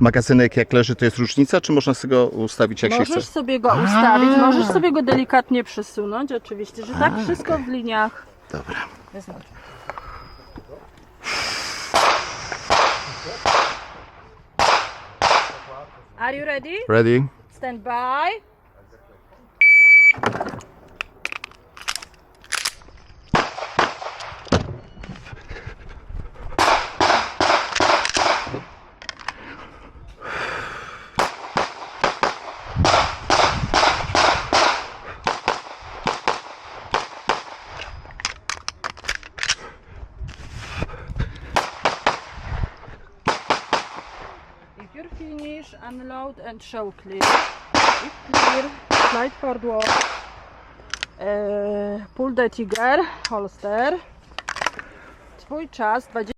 Magazynek jak leży, to jest różnica, czy można sobie go ustawić jak możesz się chce? Możesz sobie go ustawić, możesz sobie go delikatnie przesunąć, oczywiście, że tak wszystko w liniach. Dobra. Are you ready? Ready? Stand by. You're finished, unload and show clear. If clear, slide forward. Uh, pull the trigger, holster. Twój czas 20